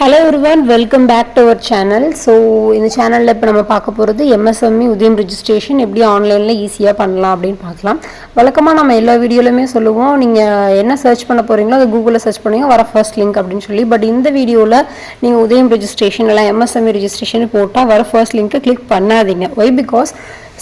Hello ஒருவன் welcome back to our channel so இந்த சேனலில் இப்போ நம்ம பார்க்க போகிறது எம்எஸ்எம்இ உதயம் ரிஜிஸ்ட்ரேஷன் எப்படி ஆன்லைனில் ஈஸியாக பண்ணலாம் அப்படின்னு பார்க்கலாம். வழக்கமாக நம்ம எல்லா வீடியோலையுமே சொல்லுவோம். நீங்கள் என்ன சர்ச் பண்ண போகிறீங்களோ அதை கூகுளில் சர்ச் பண்ணுங்க வர ஃபர்ஸ்ட் லிங்க் அப்படின்னு சொல்லி. பட் இந்த வீடியோவில் நீங்கள் உதயம் ரிஜிஸ்ட்ரேஷன் இல்லை எம்எஸ்எம்இ ரிஜிஸ்ட்ரேஷன் போட்டால் வர ஃபர்ஸ்ட் லிங்க்கை கிளிக் பண்ணாதீங்க. Why because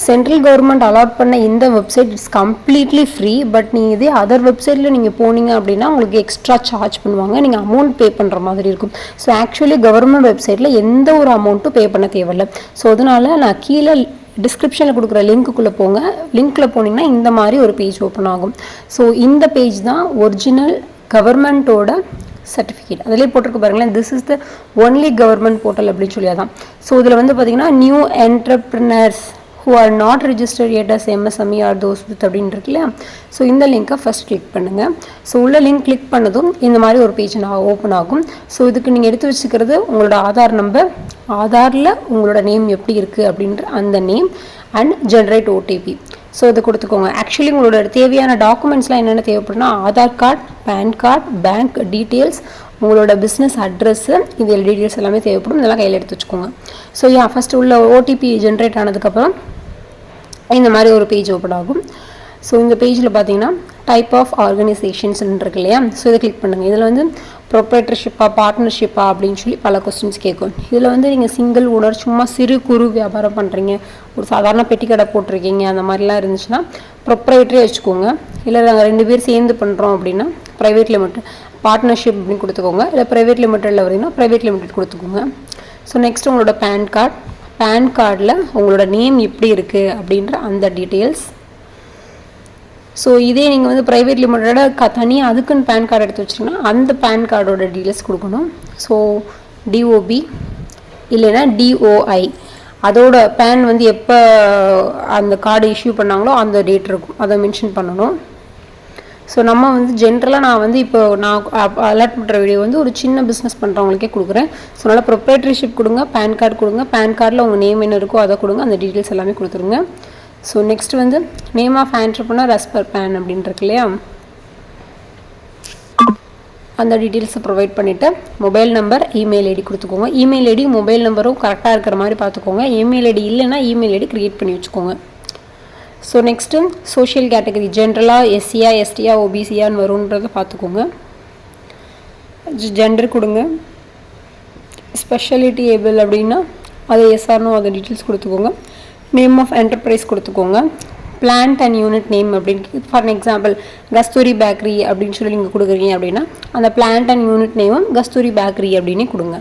central government allot பண்ண இந்த website it's completely free but நீங்கள் இதே அதர் வெப்சைட்டில் நீங்கள் போனீங்க அப்படின்னா உங்களுக்கு எக்ஸ்ட்ரா சார்ஜ் பண்ணுவாங்க. நீங்கள் அமௌண்ட் பே பண்ணுற மாதிரி இருக்கும். ஸோ ஆக்சுவலி கவர்மெண்ட் வெப்சைட்டில் எந்த ஒரு அமௌண்ட்டும் பே பண்ண தேவையில்ல. ஸோ அதனால் நான் கீழே டிஸ்கிரிப்ஷனில் கொடுக்குற லிங்க்குள்ளே போங்க. லிங்க்கில் போனீங்கன்னா இந்த மாதிரி ஒரு பேஜ் ஓப்பன் ஆகும். ஸோ இந்த பேஜ் தான் ஒரிஜினல் கவர்மெண்ட்டோட சர்டிஃபிகேட் அதிலே போட்டிருக்கு பாருங்களேன். This is the only government portal அப்படின்னு சொல்லி அதான் ஸோ இதில் வந்து பார்த்தீங்கன்னா new entrepreneurs who are not registered as MSME or those with அப்படின்னு இருக்கு இல்லையா ஸோ இந்த லிங்க்கை ஃபஸ்ட் கிளிக் பண்ணுங்கள் ஸோ உள்ள லிங்க் கிளிக் பண்ணதும் இந்த மாதிரி ஒரு பேஜ் நான் ஓப்பன் ஆகும். ஸோ இதுக்கு நீங்கள் எடுத்து வச்சுக்கிறது உங்களோட ஆதார் நம்பர் ஆதாரில் உங்களோட நேம் எப்படி இருக்குது அப்படின்ற அந்த name and generate OTP so இதை கொடுத்துக்கோங்க. ஆக்சுவலி உங்களோட தேவையான டாக்குமெண்ட்ஸ்லாம் என்னென்ன தேவைப்படுனா Aadhaar card PAN card bank details உங்களோட பிஸ்னஸ் அட்ரஸ்ஸு இது டீட்டெயில்ஸ் எல்லாமே தேவைப்படும். இதெல்லாம் கையில் எடுத்து வச்சுக்கோங்க. ஸோ யா ஃபஸ்ட்டு உள்ள ஓடிபி ஜென்ரேட் ஆனதுக்கப்புறம் இந்த மாதிரி ஒரு பேஜ் ஓப்பன் ஆகும். ஸோ இந்த பேஜில் பார்த்தீங்கன்னா டைப் ஆஃப் ஆர்கனைசேஷன்ஸ் இருக்கு இல்லையா? ஸோ இதை கிளிக் பண்ணுங்கள் இதில் வந்து ப்ரொப்ரேட்டர்ஷிப்பா பார்ட்னர்ஷிப்பா அப்படின்னு சொல்லி பல கொஸ்டின்ஸ் கேட்கும். இதில் வந்து நீங்கள் சிங்கிள் ஓனர் சும்மா சிறு குறு வியாபாரம் பண்ணுறீங்க ஒரு சாதாரண பெட்டி கடை போட்டிருக்கீங்க. அந்த மாதிரிலாம் இருந்துச்சுன்னா ப்ரொப்ரேட்டரே வச்சுக்கோங்க. இல்லை நாங்கள் ரெண்டு பேர் சேர்ந்து பண்ணுறோம் அப்படின்னா ப்ரைவேட் லிமிடெட் பார்ட்னர்ஷிப் அப்படின்னு கொடுத்துக்கோங்க. இல்லை ப்ரைவேட் லிமிட்டடில் வரீங்கன்னா ப்ரைவேட் லிமிடெட் கொடுத்துக்கோங்க. ஸோ நெக்ஸ்ட் உங்களோட பேன் கார்டு பேன் கார்டில் உங்களோட நேம் எப்படி இருக்குது அப்படின்ற அந்த டீட்டெயில்ஸ் ஸோ இதே நீங்கள் வந்து ப்ரைவேட் லிமிட்டோட க தனியாக அதுக்குன்னு பேன் கார்டு எடுத்து வச்சிங்கன்னா அந்த பேன் கார்டோட டீட்டெயில்ஸ் கொடுக்கணும். ஸோ டிஓபி இல்லைன்னா டிஓஐ அதோட பேன் வந்து எப்போ அந்த கார்டு இஷ்யூ பண்ணாங்களோ அந்த டேட் இருக்கும். அதை மென்ஷன் பண்ணணும். ஸோ நம்ம வந்து ஜென்ரலாக நான் வந்து இப்போ நான் அலர்ட் பண்ணுற வீடியோ வந்து ஒரு சின்ன பிஸ்னஸ் பண்ணுறவங்களுக்கே கொடுக்குறேன். ஸோ அதனால் ப்ரொப்ரேட்டரிஷிப் கொடுங்க பேன் கார்டு கொடுங்க பேன் கார்டில் உங்கள் நேம் என்ன இருக்கோ அதை கொடுங்க அந்த டீட்டெயில்ஸ் எல்லாமே கொடுத்துருங்க. ஸோ நெக்ஸ்ட் வந்து name of entrepreneur as per PAN அப்படின்னு இருக்கு இல்லையா? அந்த டீட்டெயில்ஸை ப்ரொவைட் பண்ணிவிட்டு மொபைல் நம்பர் இமெயில் ஐடி கொடுத்துக்கோங்க. இமெயில் ஐடி மொபைல் நம்பரும் கரெக்டாக இருக்கிற மாதிரி பார்த்துக்கோங்க. இமெயில் ஐடி இல்லைன்னா இமெயில் ஐடி க்ரியேட் பண்ணி வச்சுக்கோங்க. ஸோ நெக்ஸ்ட்டு சோஷியல் கேட்டகரி ஜென்ரலாக எஸ்சியா எஸ்டியா ஓபிசியான்னு வரும்ன்றதை பார்த்துக்கோங்க ஜெண்டர் கொடுங்க ஸ்பெஷாலிட்டி ஏபிள் அப்படின்னா அது எஸ்ஆர்னோ அதை டீட்டெயில்ஸ் கொடுத்துக்கோங்க நேம் ஆஃப் என்டர்பிரைஸ் கொடுத்துக்கோங்க பிளான்ட் அண்ட் யூனிட் நேம் அப்படின்னு ஃபார் எக்ஸாம்பிள் கஸ்தூரி பேக்கரி அப்படின்னு சொல்லி நீங்கள் கொடுக்குறீங்க அப்படின்னா அந்த பிளான்ட் அண்ட் யூனிட் நேமும் கஸ்தூரி பேக்கரி அப்படின்னே கொடுங்க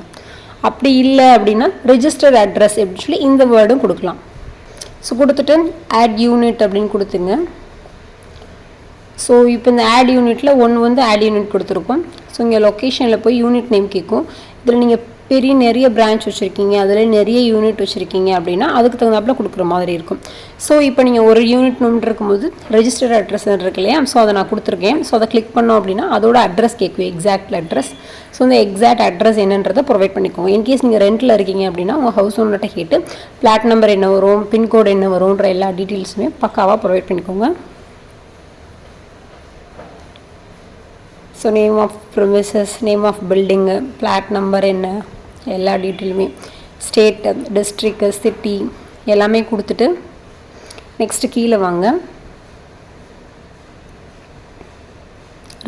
அப்படி இல்லை அப்படின்னா ரிஜிஸ்டர் அட்ரஸ் அப்படின்னு சொல்லி இந்த வேர்டும் கொடுக்கலாம் ஸோ கொடுத்துட்டு ஆட் யூனிட் அப்படின்னு கொடுத்துங்க ஸோ இப்போ இந்த ஆட் யூனிட்டில் ஒன்று வந்து ஆட் யூனிட் கொடுத்துருக்கோம். ஸோ இங்கே லொக்கேஷனில் போய் யூனிட் நேம் கேட்கும் இதில் நீங்கள் பெரிய நிறைய பிரான்ச் வச்சுருக்கீங்க அதில் நிறைய யூனிட் வச்சுருக்கீங்க அப்படின்னா அதுக்கு தகுந்தாப்புல கொடுக்குற மாதிரி இருக்கும். ஸோ இப்போ நீங்கள் ஒரு யூனிட் நோன் இருக்கும்போது ரெஜிஸ்டர் அட்ரஸ் இருக்கு இல்லையா? ஸோ அதை நான் கொடுத்துருக்கேன். ஸோ அதை கிளிக் பண்ணோம் அப்படின்னா அதோட அட்ரஸ் கேட்கும் எக்ஸாக்ட் அட்ரஸ் ஸோ இந்த எக்ஸாக்ட் அட்ரஸ் என்னன்றதை ப்ரொவைட் பண்ணிக்கோங்க. இன்கேஸ் நீங்கள் ரெண்டில் இருக்கீங்க அப்படின்னா உங்கள் ஹவுஸ் ஓனர்கிட்ட கேட்டு ஃப்ளாட் நம்பர் என்ன வரும் பின்கோடு என்ன வரும்ன்ற எல்லா டீட்டெயில்ஸுமே பக்காவாக ப்ரொவைட் பண்ணிக்கோங்க. So name of premises name of building flat number என்ன? எல்லா டீட்டெயிலுமே ஸ்டேட்டு டிஸ்ட்ரிக்கு சிட்டி எல்லாமே கொடுத்துட்டு நெக்ஸ்ட்டு கீழே வாங்க.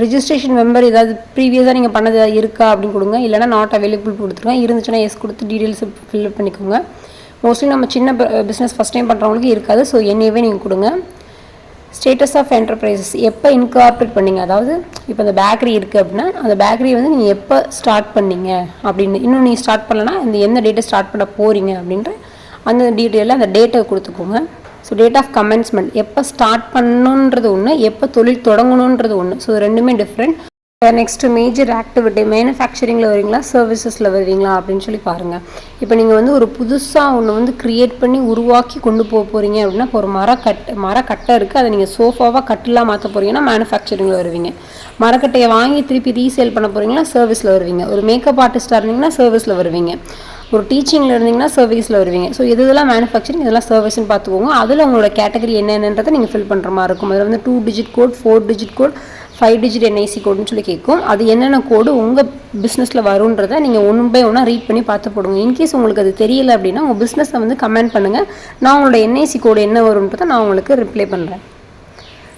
ரிஜிஸ்ட்ரேஷன் மெம்பர் ஏதாவது ப்ரீவியஸாக நீங்கள் பண்ணது ஏதாவது இருக்கா அப்படின்னு கொடுங்க. இல்லைனா நாட் அவைலபிள் கொடுத்துருங்க. இருந்துச்சுன்னா எஸ் கொடுத்து டீட்டெயில்ஸ் ஃபில்அப் பண்ணிக்கோங்க. மோஸ்ட்லி நம்ம சின்ன பிஸ்னஸ் ஃபஸ்ட் டைம் பண்ணுறவங்களுக்கு இருக்காது. ஸோ என்னையவே நீங்கள் கொடுங்க. ஸ்டேட்டஸ் ஆஃப் என்டர்பிரைசஸ் எப்போ இன்கார்பரேட் பண்ணீங்க? அதாவது இப்போ அந்த பேக்கரி இருக்குது அப்படின்னா அந்த பேக்கரி வந்து நீங்கள் எப்போ ஸ்டார்ட் பண்ணீங்க? அப்படின்னு இன்னும் நீங்கள் ஸ்டார்ட் பண்ணலன்னா இந்த எந்த டேட்டை ஸ்டார்ட் பண்ண போகிறீங்க அப்படின்ற அந்த டீட்டெயிலில் அந்த டேட்டை கொடுத்துக்கோங்க. ஸோ டேட் ஆஃப் கமென்ஸ்மெண்ட் எப்போ ஸ்டார்ட் பண்ணணுன்றது ஒன்று எப்போ தொழில் தொடங்கணுன்றது ஒன்று ஸோ ரெண்டுமே டிஃப்ரெண்ட் நெக்ஸ்ட்டு மேஜர் ஆக்டிவிட்டி மேனுஃபேக்சரிங்கில் வரீங்களா சர்வீசஸில் வருவீங்களா? அப்படின்னு சொல்லி பாருங்கள் இப்போ நீங்கள் வந்து ஒரு புதுசாக ஒன்று வந்து க்ரியேட் பண்ணி உருவாக்கி கொண்டு போக போகிறீங்க அப்படின்னா இப்போ ஒரு மரக்கட் மரக்கட்டை இருக்குது அதை நீங்கள் சோஃபாவாக கட்டிலாக மாற்ற போகிறீங்கன்னா மேனுஃபேக்சரிங்கில் வருவீங்க. மரக்கட்டையை வாங்கி திருப்பி ரீசேல் பண்ண போகிறீங்கன்னா சர்வீஸில் வருவீங்க. ஒரு மேக்கப் ஆர்டிஸ்ட்டாக இருந்தீங்கன்னா சர்வீஸில் வருவீங்க. ஒரு டீச்சிங்கில் இருந்தீங்கன்னா சர்வீஸில் வருவீங்க. ஸோ இது இதெல்லாம் மேனுஃபேக்சரிங் இதெல்லாம் சர்வீஸ்னு பார்த்துக்கோங்க. அதில் உங்களோட கேட்டகரி என்னென்னன்றதை நீங்கள் ஃபில் பண்ணுற மாதிரி இருக்கும். அதில் வந்து two digit code four digit code five digit NIC கோடுன்னு சொல்லி கேட்கும். அது என்னென்ன கோடு உங்கள் பிஸ்னஸில் வரும்ன்றதை நீங்கள் ஒன் பை ஒன்றா ரீட் பண்ணி பார்த்து போடுங்க. இன்கேஸ் உங்களுக்கு அது தெரியல அப்படின்னா உங்கள் பிஸ்னஸை வந்து கமெண்ட் பண்ணுங்கள் நான் உங்களோட என்ஐசி கோடு என்ன வரும்ன்றதை நான் உங்களுக்கு ரிப்ளை பண்ணுறேன்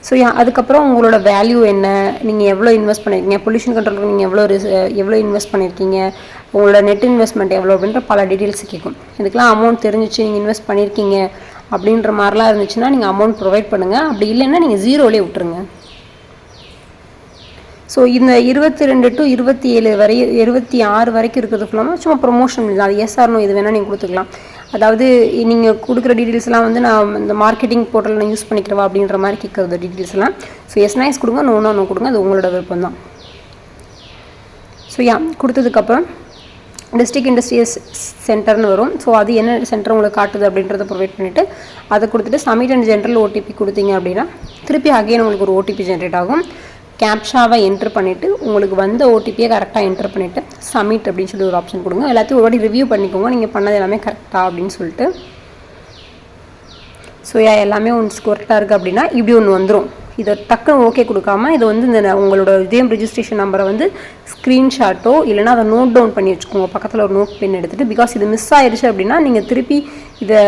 ஸோ அதுக்கப்புறம் உங்களோட வேல்யூ என்ன? நீங்கள் எவ்வளோ இன்வெஸ்ட் பண்ணியிருக்கீங்க பொல்யூஷன் கண்ட்ரோலுக்கு நீங்கள் எவ்வளோ ரிஸ் எவ்வளோ இன்வெஸ்ட் பண்ணியிருக்கீங்க உங்களோட நெட் இன்வெஸ்ட்மெண்ட் எவ்வளோ அப்படின்ற பல டீட்டெயில்ஸ் கேட்கும். இதுக்கெலாம் அமௌண்ட் தெரிஞ்சிச்சு நீங்கள் இன்வெஸ்ட் பண்ணியிருக்கீங்க அப்படின்ற மாதிரிலாம் இருந்துச்சுன்னா நீங்கள் அமௌண்ட் ப்ரொவைட் பண்ணுங்கள் அப்படி இல்லைன்னா நீங்கள் ஜீரோலேயே விட்டுருங்க. ஸோ இந்த இருபத்தி ரெண்டு டு இருபத்தி ஏழு வரை இருபத்தி ஆறு வரைக்கும் இருக்கிறது ஃபுல்லாமல் சும்மா ப்ரொமோஷன் இல்லை. அது எஸ் ஆர்னோ இது வேணால் நீங்கள் கொடுத்துக்கலாம். அதாவது நீங்கள் கொடுக்குற டீட்டெயில்ஸ்லாம் வந்து நான் இந்த மார்க்கெட்டிங் போர்ட்டல் நான் யூஸ் பண்ணிக்கிறவா அப்படின்ற மாதிரி கேட்குறது டீட்டெயில்ஸ்லாம் ஸோ எஸ் நைஸ் கொடுங்க நோ நோ கொடுங்க அது உங்களோட விருப்பம் தான் ஸோ யா கொடுத்ததுக்கப்புறம் டிஸ்ட்ரிக் இண்டஸ்ட்ரியஸ் சென்டர்னு வரும். ஸோ அது என்ன சென்டர் உங்களுக்கு காட்டுது அப்படின்றத ப்ரொவைட் பண்ணிவிட்டு அதை கொடுத்துட்டு சமிட் அண்ட் ஜென்ரல் ஓடிபி கொடுத்தீங்க அப்படின்னா திருப்பி அகைன் உங்களுக்கு ஒரு ஓடிபி ஜென்ரேட் ஆகும். கேப்ஷாவை என்ட்ரு பண்ணிவிட்டு உங்களுக்கு வந்த ஓடிபியை கரெக்டாக என்ட்ரு பண்ணிவிட்டு சப்மிட் அப்படின்னு சொல்லி ஒரு ஆப்ஷன் கொடுங்க. எல்லாத்தையும் ஒரு வாட்டி ரிவ்யூ பண்ணிக்கோங்க. நீங்கள் பண்ணது எல்லாமே கரெக்டாக அப்படின்னு சொல்லிட்டு. ஸோ எல்லாமே ஒன்று கரெக்டாக இருக்குது அப்படின்னா இப்படி ஒன்று வந்துடும் இதை டக்குன்னு ஓகே கொடுக்காம இதை வந்து இந்த உங்களோட இதயம் ரிஜிஸ்ட்ரேஷன் நம்பரை வந்து ஸ்க்ரீன்ஷாட்டோ இல்லைனா அதை நோட் டவுன் பண்ணி வச்சுக்கோங்க. பக்கத்தில் ஒரு நோட் பென் எடுத்துகிட்டு பிகாஸ் இது மிஸ் ஆயிடுச்சு அப்படின்னா நீங்கள் திருப்பி இதை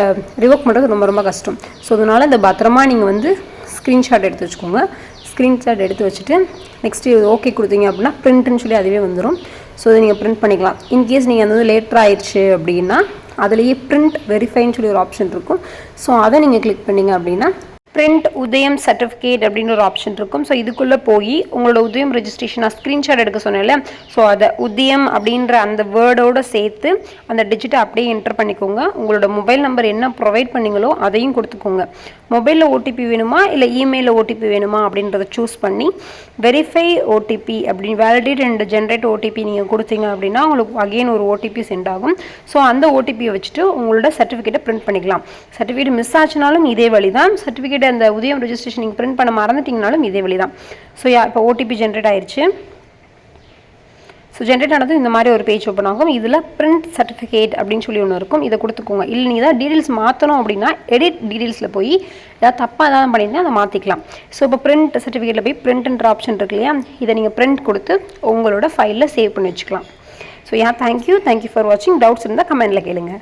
ரிவோக் பண்ணுறது ரொம்ப ரொம்ப கஷ்டம். ஸோ அதனால் இந்த பத்திரமா நீங்கள் வந்து ஸ்க்ரீன்ஷாட் எடுத்து வச்சுக்கோங்க. ஸ்க்ரீன்ஷாட் எடுத்து வச்சுட்டு நெக்ஸ்ட்டு ஓகே கொடுத்தீங்க அப்படின்னா ப்ரிண்ட்டுன்னு சொல்லி அதுவே வந்துடும் ஸோ அதை நீங்கள் ப்ரிண்ட் பண்ணிக்கலாம். இன்கேஸ் நீங்கள் அந்த லேட்டர் ஆயிடுச்சு அப்படின்னா அதுலேயே ப்ரிண்ட் வெரிஃபைன்னு சொல்லி ஒரு ஆப்ஷன் இருக்கும். ஸோ அதை நீங்கள் கிளிக் பண்ணிங்க அப்படின்னா பிரிண்ட் உதயம் சர்டிஃபிகேட் அப்படின்னு ஒரு ஆப்ஷன் இருக்கும். ஸோ இதுக்குள்ளே போய் உங்களோட உதயம் ரெஜிஸ்ட்ரேஷன் நான் ஸ்க்ரீன்ஷாட் எடுக்க சொன்னேன்ல. ஸோ அதை உதயம் அப்படின்ற அந்த வேர்டோடு சேர்த்து அந்த டிஜிட்டை அப்படியே என்டர் பண்ணிக்கோங்க. உங்களோட மொபைல் நம்பர் என்ன ப்ரொவைட் பண்ணீங்களோ அதையும் கொடுத்துக்கோங்க. மொபைலில் ஓடிபி வேணுமா? இல்லை இமெயிலில் ஓடிபி வேணுமா? அப்படின்றத சூஸ் பண்ணி வெரிஃபை ஓடிபி அப்படின்னு வேலிடேட் அண்ட் ஜென்ரேட் ஓடிபி நீங்கள் கொடுத்தீங்க அப்படின்னா உங்களுக்கு அகெயின் ஒரு ஓடிபி சென்ட் ஆகும். ஸோ அந்த ஓடிபியை வச்சுட்டு உங்களோட சர்டிஃபிகேட்டை பிரிண்ட் பண்ணிக்கலாம். சர்டிஃபிகேட் மிஸ் ஆச்சுனாலும் இதே வழி தான் சர்டிஃபிகேட் அந்த உதயம் ரிஜிஸ்ட்ரேஷன் நீங்கள் பிரிண்ட் பண்ண மறந்துட்டிங்கனாலும் இதே வழி தான் ஸோ யா இப்போ ஓடிபி ஜென்ரேட் ஆயிடுச்சு ஸோ ஜென்ரேட் ஆனது இந்த மாதிரி ஒரு பேஜ் ஓப்பன் ஆகும். இதில் பிரிண்ட் சர்டிஃபிகேட் அப்படின்னு சொல்லி ஒன்று இருக்கும். இதை கொடுத்துக்கோங்க. இல்லை நீங்கள் தான் டீட்டெயில்ஸ் மாற்றணும் அப்படின்னா எடிட் டீட்டெயில்ஸில் போய் ஏதாவது தப்பாக ஏதாவது பண்ணியிருந்தால் அதை மாற்றிக்கலாம் ஸோ இப்போ பிரிண்ட் சர்டிஃபிகேட்டில் போய் பிரிண்ட்ன்ற ஆப்ஷன் இருக்கு இல்லையா? இதை நீங்கள் பிரிண்ட் கொடுத்து உங்களோட ஃபைலில் சேவ் பண்ணி வச்சுக்கலாம். So yeah thank you thank you for வாட்சிங் டவுட்ஸ் இருந்தால் கமெண்ட்டில் கேளுங்க.